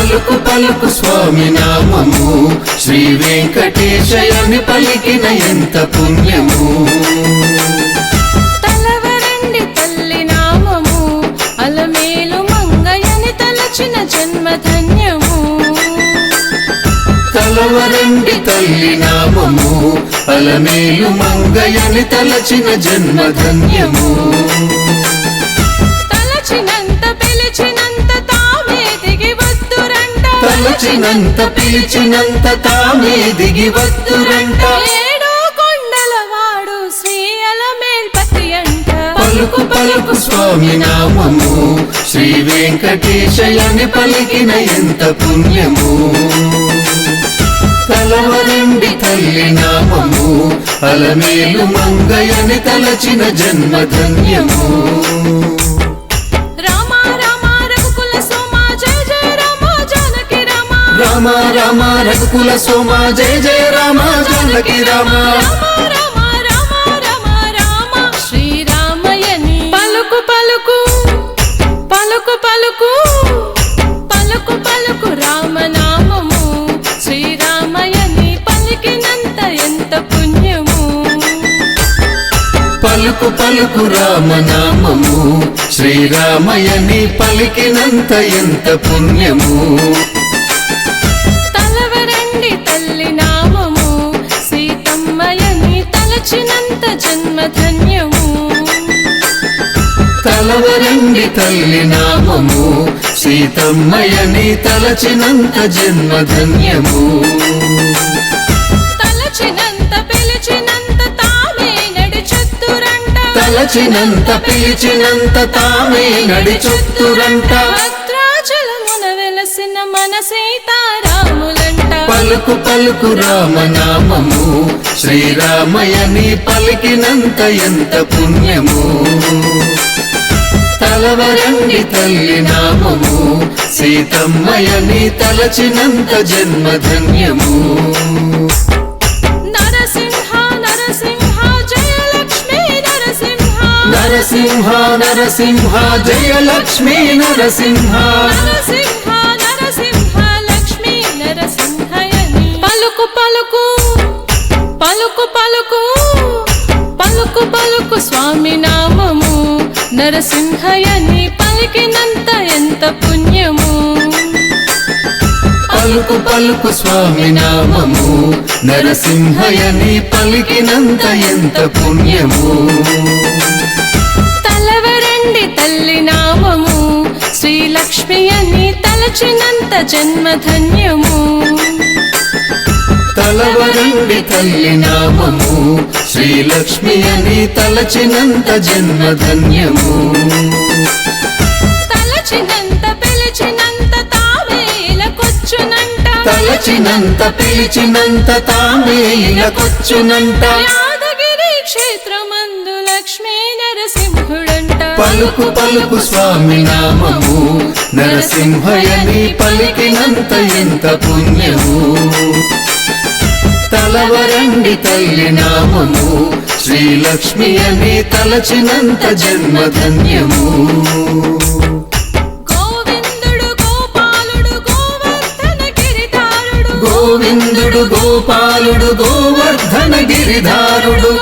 పలుకు పలుకు స్వామి నామము. శ్రీ వెంకటేశయని పలికిన ఎంత పుణ్యము. తలవరండి తల్లి నామము. అలమేలు మంగయని తలచిన జన్మ ధన్యము. కలవరండి తల్లి నామము. అలమేలు మంగయని తలచిన జన్మ ధన్యము. తలచినంత పిలిచినంత తామే దిగి అంట. పలుకు పలుకు స్వామి నామము శ్రీ వెంకటేశయని పలికిన ఎంత పుణ్యము. కలవరండి తల్లి నామము అలమేలు మంగయని తలచిన జన్మ రామ రామ రఘుకుల సోమ జయ జయ రామ జానకి రామ. పలుకు పలుకు పలుకు పలుకు పలుకు పలుకు రామనామము. శ్రీరామయని పలికినంత ఎంత పుణ్యము. పలుకు పలుకు రామనామము. శ్రీరామయని పలికినంత ఎంత పుణ్యము. తల్లి నామము సీతమ్మయని తలచినంత జన్మ ధన్యము తలచినంత పిలిచినంత తామే నడిచొత్తురంట తలచినంత పిలిచినంత తామే నడిచొత్తురంట భద్రాచలమున వెలసిన మన సీతారాములంట పలుకు పలుకు రామనామము శ్రీరామయని పలికినంత ఎంత పుణ్యము. తలవరండి తల్లి నామము. సీతమ్మయని తలచినంత జన్మ ధన్యము నరసింహ నరసింహ జయలక్ష్మీ నరసింహ. నరసింహ నరసింహ జయలక్ష్మీ నరసింహ. నరసింహ నరసింహ లక్ష్మీ నరసింహయని. పలుకు పలుకు పలుకు పలుకు పలుకు పలుకు స్వామి నామము నరసింహయని పలికినంత ఎంత పుణ్యము? పలుకు పలుకు స్వామి నామము నరసింహయని పలికినంత ఎంత పుణ్యము? తలవరండి తల్లి నామము శ్రీలక్ష్మి అని తలచినంత జన్మ ధన్యము తలవరండి తల్లి నామము. శ్రీలక్ష్మి అని తలచినంత జన్మ ధన్యము తలచినంత పిలిచినంత తామే ఇలకొచ్చునంట తలచినంత పిలిచినంత తామే ఇలకొచ్చునంట యాదగిరి క్షేత్రమందు లక్ష్మీ నరసింహుడంట. పలుకు పలుకు స్వామి నామము. నరసింహయని పలికినంత ఎంత పుణ్యము. తలవరండి తల్లి నామము. శ్రీలక్ష్మి అని తలచినంత జన్మ ధన్యము గోవిందుడు గోపాలుడు గోవర్ధన గిరిధారుడు.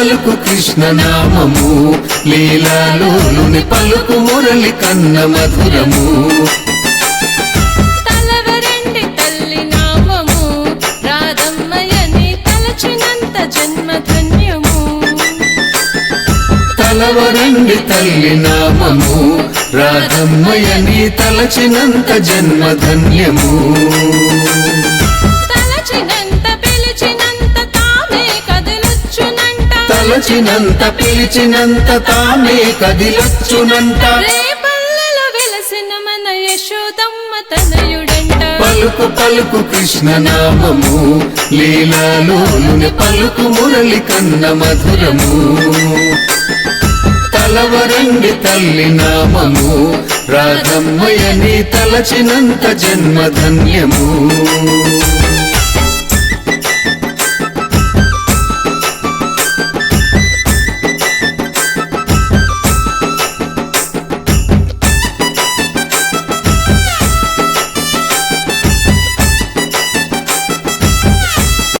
పలుకు కృష్ణ నామము. లీలాలోని పలుకు మురళి కన్న మధురము. తలవరండి తల్లి నామము. రాధమ్మయని తలచినంత జన్మ తలచినంత పిలిచినంత తామే కదిలొచ్చునంట. రేపల్లెలో వెలసిన మన యశోదమ్మ తనయుడంట. పలుకు పలుకు కృష్ణ నామము లీలాలోని పలుకు మురళి కన్న మధురము. తలవరండి తల్లి నామము రాధమ్మయని తలచినంత జన్మ ధన్యము